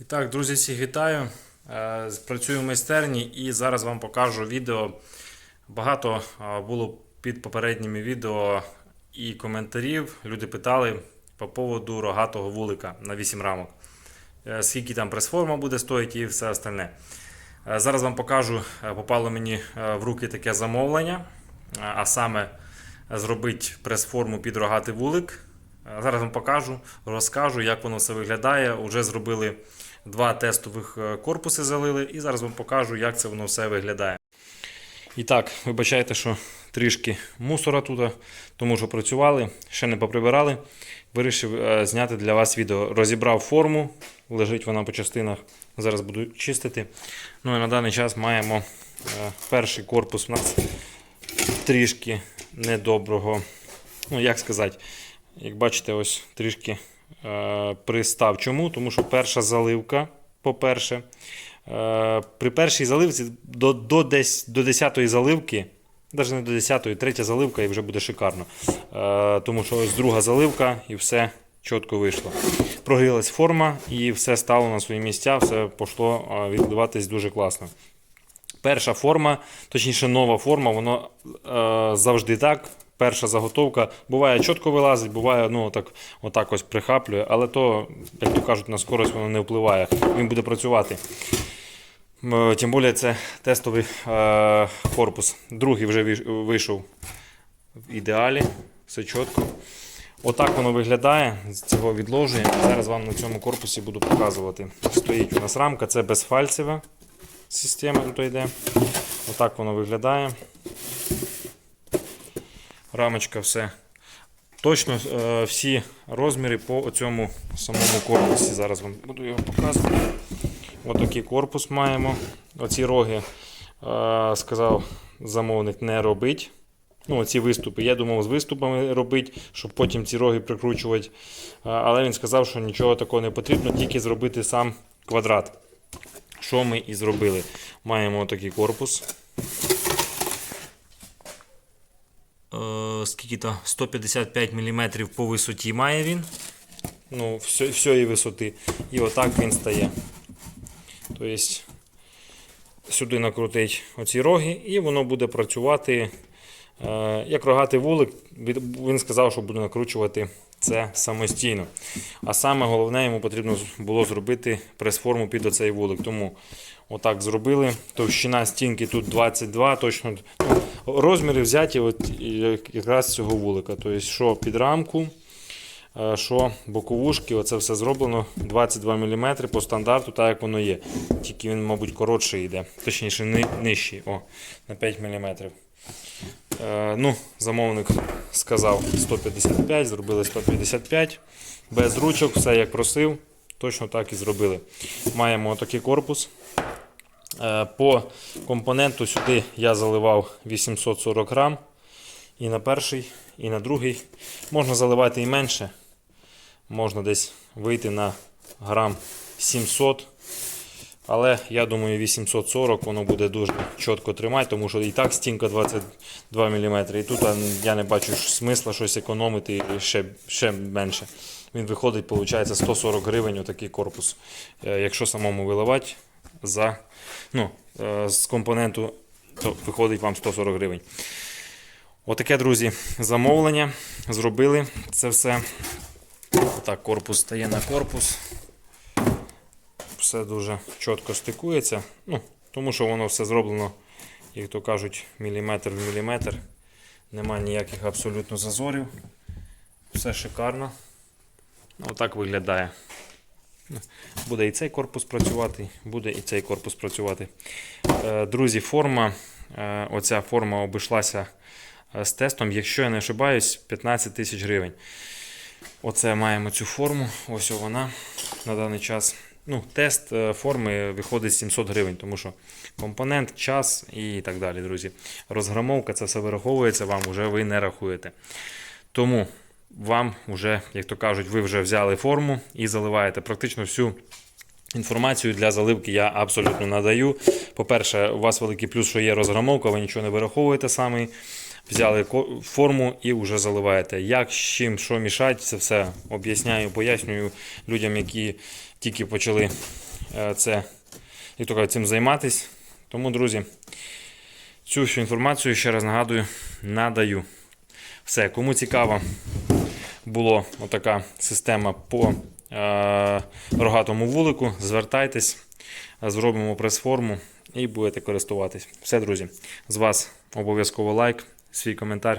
І так, друзі, всіх вітаю. Е, Працюю в майстерні і зараз вам покажу відео. Багато е, було під попередніми відео і коментарів. Люди питали по поводу рогатого вулика на 8 рамок. Е, Скільки там прес-форма буде стоїти і все остальне. Зараз вам покажу, попало мені в руки таке замовлення, а саме зробити прес-форму під рогатий вулик. Е, Зараз вам покажу, розкажу, як воно все виглядає. Уже зробили два тестових е, корпуси залили, і зараз вам покажу, як це воно все виглядає. І так, вибачайте, що трішки мусора тут, тому що працювали, ще не поприбирали. Вирішив е, зняти для вас відео. Розібрав форму, лежить вона по частинах. Зараз буду чистити. Ну і на даний час маємо перший корпус у нас трішки недоброго. Ну, як сказати, як бачите, ось трішки е, пристав. Чому? Тому що перша заливка, по-перше, е, при першій заливці до, до, десь, до 10-ї заливки, навіть не до 10-ї, третя заливка і вже буде шикарно. Е, тому що ось друга заливка і все чітко вийшло. Прогрілась форма і все стало на свої місця, все пішло е, дуже класно. Перша форма, точніше нова форма, воно е, завжди так. Перша заготовка буває чітко вилазить, буває ну, так, отак ось прихаплює, але то, як то кажуть, на скорость воно не впливає. Він буде працювати. Тим більше це тестовий е, корпус. Другий вже вийшов в ідеалі, все чітко. Отак воно виглядає. З цього відложує. Зараз вам на цьому корпусі буду показувати. Стоїть у нас рамка, це безфальцева система тут йде. Отак воно виглядає. Рамочка все. Точно е, всі розміри по цьому самому корпусі. Зараз вам буду його показувати. Отакий корпус маємо. Оці роги е, сказав замовник не робить. Ну, оці виступи. Я думав з виступами робити, щоб потім ці роги прикручувати. Е, Але він сказав, що нічого такого не потрібно, тільки зробити сам квадрат. Що ми і зробили? Маємо такий корпус. Е, скільки то 155 мм по висоті має він. Ну, всієї висоти. І отак він стає. Тобто сюди накрутить оці роги, і воно буде працювати е, як рогатий вулик. Він сказав, що буде накручувати це самостійно. А саме головне, йому потрібно було зробити прес-форму під оцей вулик. Тому отак зробили. Товщина стінки тут 22, точно. Ну, розміри взяті от якраз цього вулика. Тобто, що під рамку, е, що боковушки, оце все зроблено 22 мм по стандарту, так як воно є. Тільки він, мабуть, коротший йде, точніше, нижчий, о, на 5 мм. Е, ну, замовник сказав 155, зробили 155. Без ручок, все як просив, точно так і зробили. Маємо такий корпус. Е, По компоненту сюди я заливав 840 грам. І на перший, і на другий. Можна заливати і менше. Можна десь вийти на грам 700. Але я думаю, 840 воно буде дуже чітко тримати, тому що і так стінка 22 мм. І тут я не бачу смисла щось економити ще, ще менше. Він виходить, виходить, 140 гривень отакий корпус. Е, Якщо самому виливати за, ну, е, з компоненту, то виходить вам 140 гривень. Отаке, друзі, замовлення. Зробили це все. Так, корпус стає на корпус все дуже чітко стикується. Ну, тому що воно все зроблено, як то кажуть, міліметр в міліметр. Нема ніяких абсолютно зазорів. Все шикарно. Отак виглядає. Буде і цей корпус працювати, буде і цей корпус працювати. Е, Друзі, форма. е, Оця форма обійшлася е, з тестом, якщо я не ошибаюсь, 15 тисяч гривень. Оце маємо цю форму. Ось вона на даний час. Ну, тест форми виходить 700 гривень, тому що компонент, час і так далі, друзі. Розграмовка, це все вираховується, вам вже ви не рахуєте. Тому вам вже, як то кажуть, ви вже взяли форму і заливаєте практично всю інформацію для заливки я абсолютно надаю. По-перше, у вас великий плюс, що є розграмовка, ви нічого не вираховуєте самі. Взяли форму і вже заливаєте. Як, з чим, що мішати, це все об'ясняю, пояснюю людям, які тільки почали е, це, як то кажуть, цим займатися. Тому, друзі, цю всю інформацію, ще раз нагадую, надаю. Все, кому цікаво була отака система по е, рогатому вулику, звертайтесь, зробимо прес-форму і будете користуватись. Все, друзі, з вас обов'язково лайк, свій коментар.